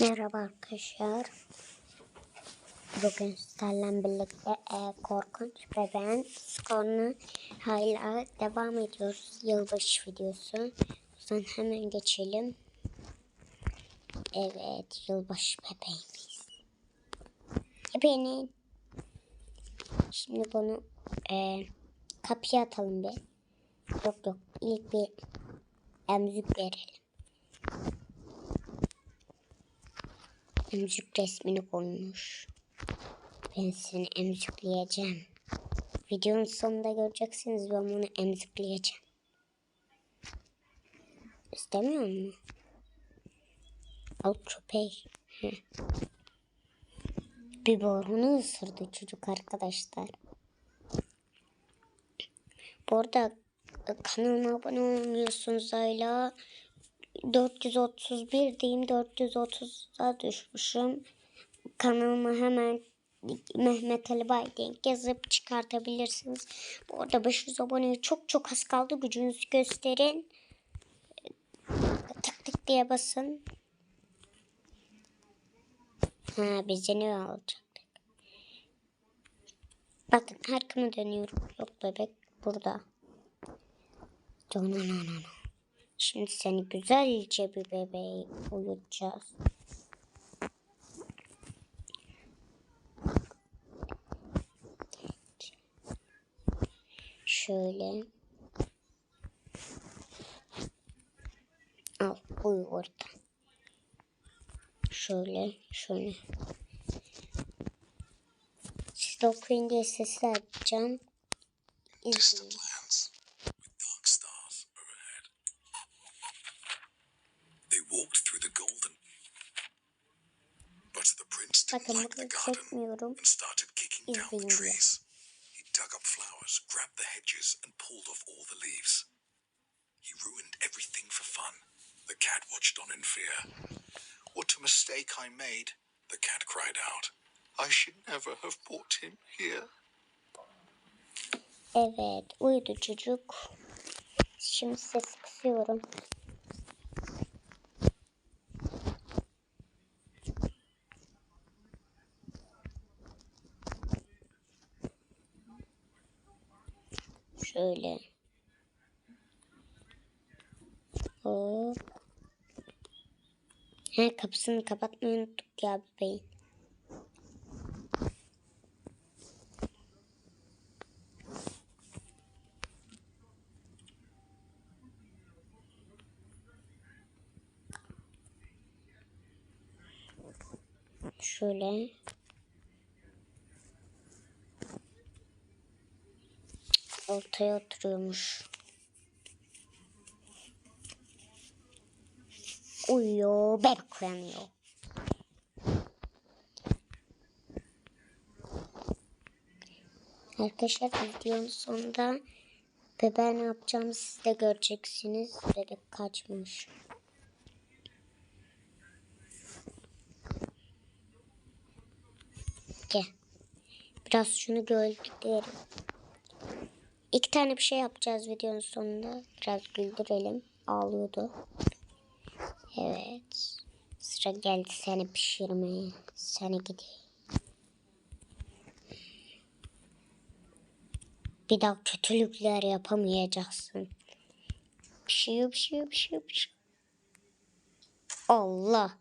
Merhaba arkadaşlar. Bugün sizlerle birlikte e, korkunç bebeğin skorunu hala devam ediyoruz. Yılbaşı videosu. O zaman hemen geçelim. Evet, yılbaşı bebeğimiz. Bebeğinin. Şimdi bunu e, kapıya atalım bir. Yok yok, ilk bir emzik verelim. Emzik resmini koymuş. Ben seni emzikleyeceğim. Videonun sonunda göreceksiniz ben bunu emzikleyeceğim. İstemiyor musun? Al köpek. Bir borunu ısırdı çocuk arkadaşlar. Bu arada e, kanalıma abone olmuyorsunuz hala. 431 diyeyim 430'a düşmüşüm. Kanalıma hemen Mehmet Ali Baydenk yazıp çıkartabilirsiniz. Bu arada 500 aboneye çok çok az kaldı. Gücünüzü gösterin. Tık tık diye basın. Ha bize ne alacaktık? Bakın arkamı dönüyorum. Yok bebek burada. No. Şimdi seni güzelce bir bebeği uyutacağız. Şöyle. Al uyu orada. Şöyle şöyle. Siz de okuyun diye sesli açacağım. İzleyin. Bakın like the burada garden çekmiyorum. and started kicking down the İzleyin diye. trees. He dug up flowers, grabbed the hedges, and pulled off all the leaves. He ruined everything for fun. The cat watched on in fear. What a mistake I made, the cat cried out. I should never have brought him here. Evet uyudu çocuk. Şimdi ses kısıyorum. Şöyle. Hop. He kapısını kapatmayı unuttuk ya bebeğin. Şöyle. Ortaya oturuyormuş. Uyuyor, bebek uyanıyor. Arkadaşlar videonun sonunda bebeğe ne yapacağımı siz de göreceksiniz. Bebek kaçmış. Gel. Biraz şunu gölgeleyelim. İki tane bir şey yapacağız videonun sonunda. Biraz güldürelim. Ağlıyordu. Evet. Sıra geldi seni pişirmeye. Seni gideyim. Bir daha kötülükler yapamayacaksın. Pişiyor, pişiyor, pişiyor, pişiyor. Allah.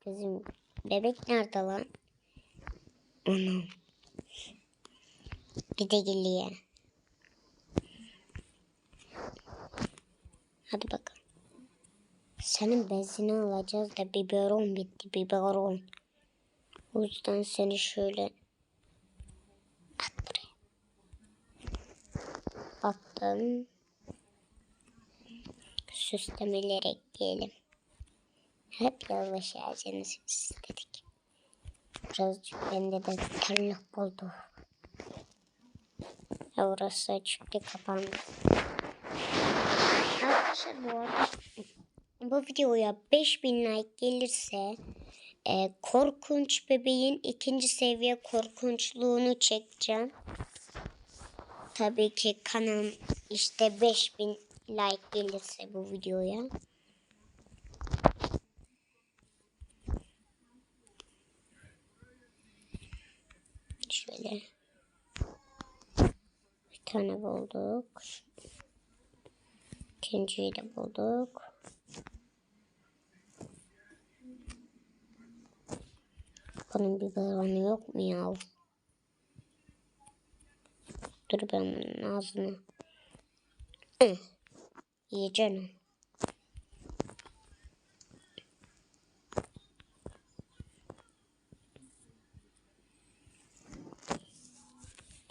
Kızım bebek nerede lan? Anam. Bir de geliyor. Hadi bakalım. Senin bezini alacağız da biberon bitti biberon. O yüzden seni şöyle at buraya. Attım. Süslemeleri ekleyelim. Hep yavaş ağacınızı istedik. Birazcık bende de terlik oldu. Ya Orası açıktı kapandı arkadaşlar bu arada bu videoya 5000 like gelirse e, korkunç bebeğin ikinci seviye korkunçluğunu çekeceğim. Tabii ki kanalım işte 5000 like gelirse bu videoya. Şöyle bir tane bulduk. İkinciyi de bulduk. Bunun bir balonu yok mu ya? Dur ben bunun ağzına. Hı. Yiyeceğim.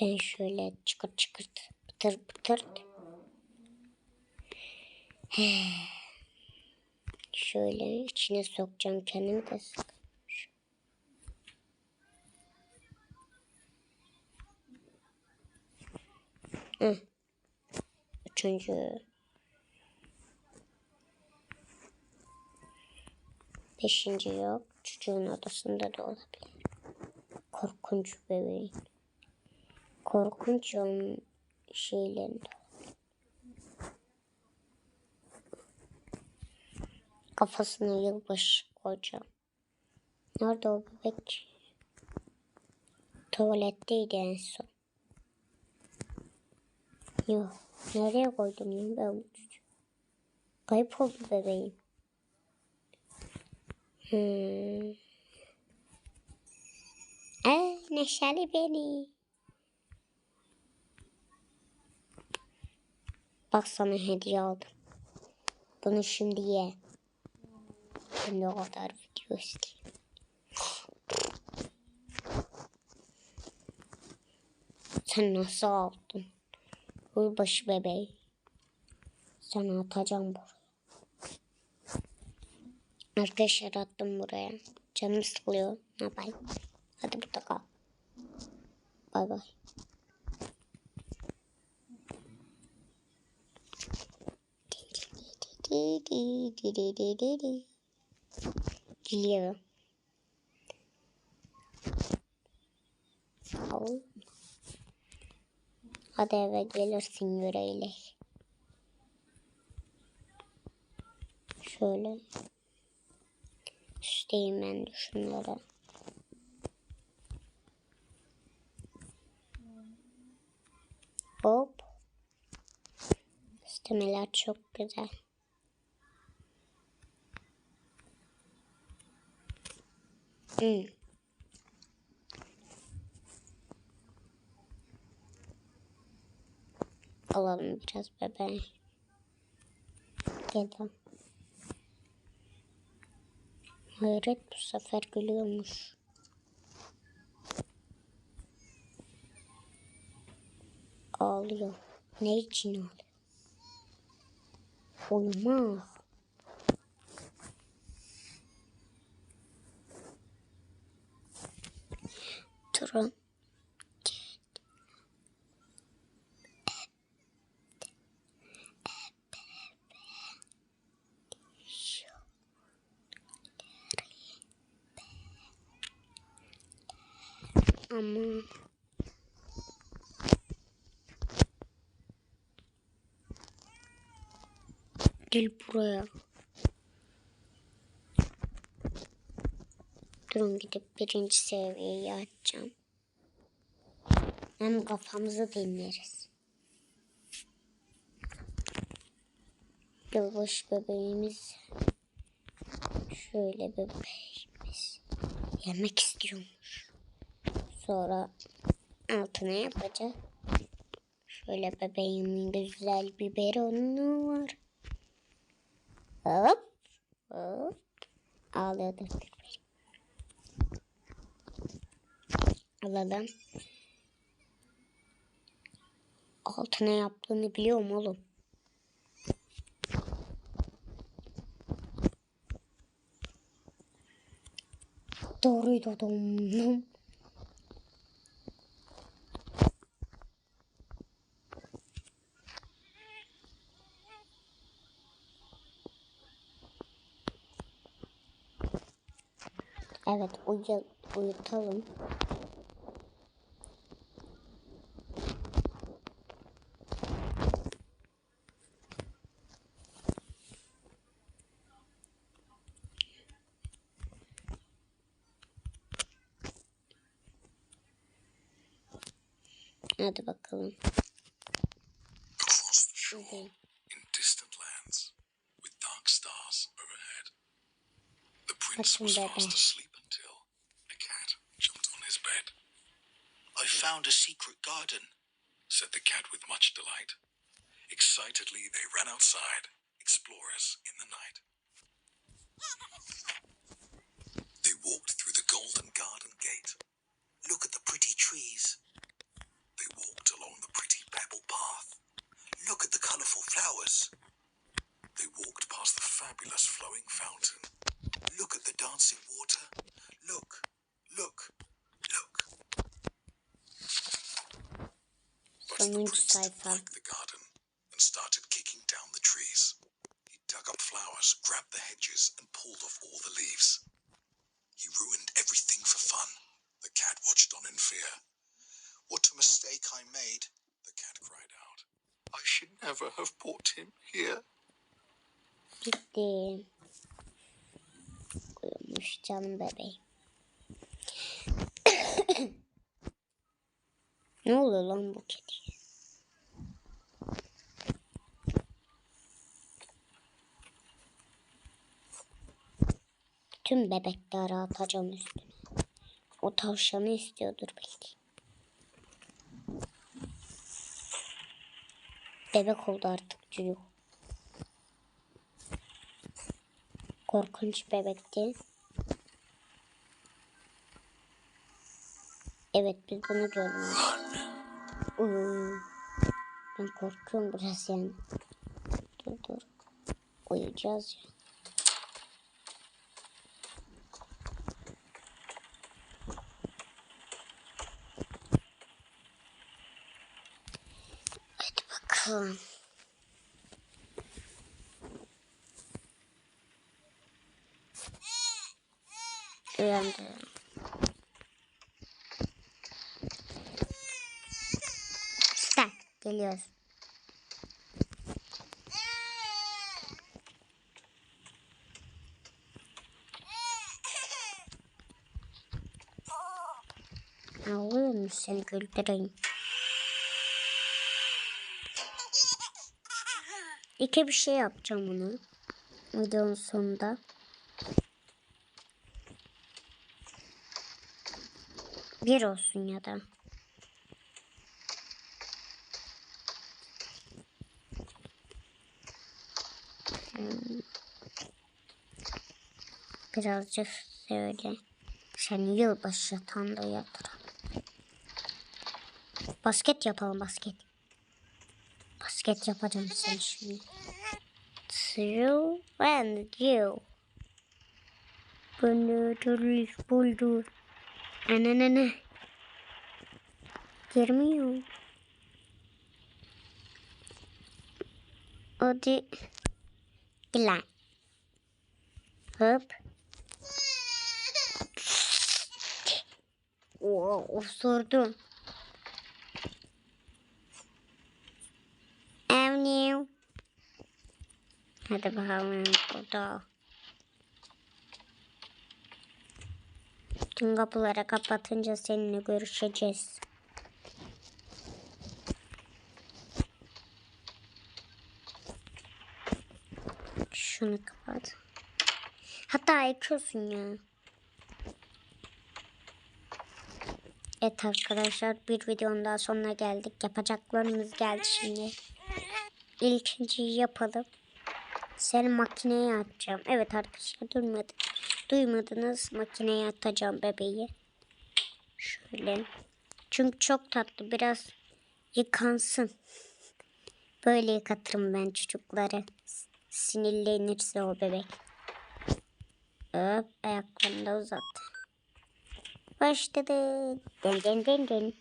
Ben şöyle çıkırt çıkırt pıtır pıtır. Şöyle içine sokacağım kendimi de. Hı. Üçüncü. Beşinci yok. Çocuğun odasında da olabilir. Korkunç bebeğin. Korkunç şeylerinde. Kafasına yılbaşı koyacağım. Nerede o bebek? Tuvaletteydi en son. Yok. Nereye koydum ya ben? Kayıp oldu bebeğim. Hmm. Aa, neşeli beni. Bak sana hediye aldım. Bunu şimdi ye. De o kadar video isteyeyim. Sen nasıl aldın? Uybaşı bebeği. Sana atacağım buraya. Arkadaşlar attım buraya. Canım sıkılıyor. Ne yapayım? Hadi burada kal. Bay bay. Geliyorum. Al. Hadi eve gelirsin yüreğiyle. Şöyle. Süsleyeyim ben şunları. Hop. Süslemeler çok güzel. Hmm. Alalım biraz bebeği. Gel lan. Hayret bu sefer gülüyormuş. Ağlıyor. Ne için ağlıyor? Uyumaz. Durun. Ama Gel buraya. Durun gidip birinci seviyeyi açacağım. Hem kafamızı dinleriz. Yılbaşı bebeğimiz. Şöyle bebeğimiz. Yemek istiyormuş. Sonra altına yapacak. Şöyle bebeğimin güzel biberonu var. Hop. Hop. Ağlıyordur. Alalım. Altına yaptığını biliyorum oğlum. Doğruydu adamım. Evet uyu Hadi bakalım. shore in distant lands with dark stars overhead. The prince was fast asleep until a cat jumped on his bed. I found a secret garden, said the cat with much delight. Excitedly, they ran outside, explorers in the night. They walked through the golden garden gate. Look at the pretty trees. They walked along the pretty pebble path. Look at the colorful flowers. They walked past the fabulous flowing fountain. Look at the dancing water. Look, look, look. But the prince didn't like the garden and started kicking down the trees. He dug up flowers, grabbed the hedges, and pulled off all the leaves. He ruined everything for fun. The cat watched on in fear. What a mistake I made, the cat cried. I should never have brought him here. Bitti. Uyumuş canım bebeğim. ne oluyor lan bu kediye? Tüm bebekleri atacağım üstüne. O tavşanı istiyordur belki. Bebek oldu artık çocuk. Korkunç bebekti. Evet biz bunu görmüyoruz. Uy. Ben korkuyorum biraz yani. Dur dur. Uyuyacağız ya. Hadi bakalım. Uyandı. Sen geliyoruz. Ağlıyormuş seni güldüreyim. İki bir şey yapacağım bunu. Videonun sonunda. Bir olsun ya da. Hmm. Birazcık şöyle. Seni yılbaşı yatağında yatıralım. Basket yapalım basket. Basket yapacağım seni şimdi. True and you. Bunu buldu. Ananana. Girmiyor. Hadi. Gel. Hop. Oo, osurdum. Evniu. Hadi bakalım burada. Tüm kapıları kapatınca seninle görüşeceğiz. Şunu kapat. Hatta ekiyorsun ya. Evet arkadaşlar bir videonun daha sonuna geldik. Yapacaklarımız geldi şimdi. İlkinciyi yapalım. Seni makineye atacağım. Evet arkadaşlar duymadı. Duymadınız makineye atacağım bebeği. Şöyle. Çünkü çok tatlı biraz yıkansın. Böyle yıkatırım ben çocukları. Sinirlenirse o bebek. Hop ayaklarını da uzat. Başladı. Dön dön dön dön.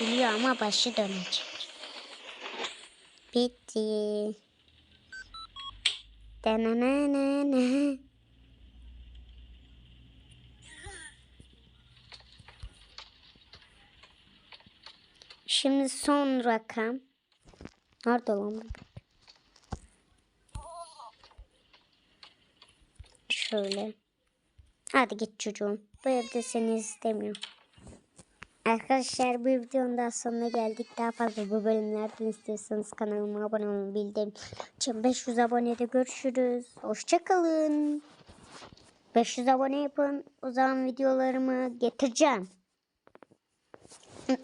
Biliyor ama başı dönecek. Bitti. Dananana. Şimdi son rakam. Nerede lan? Şöyle. Hadi git çocuğum. Bu evde seni istemiyorum. Arkadaşlar bu videonun daha sonuna geldik. Daha fazla bu bölümlerden istiyorsanız kanalıma abone olun. Bildirim için 500 abonede görüşürüz. Hoşçakalın. 500 abone yapın. O zaman videolarımı getireceğim.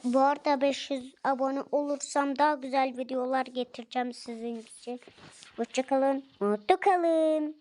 Bu arada 500 abone olursam daha güzel videolar getireceğim sizin için. Hoşçakalın. Mutlu kalın.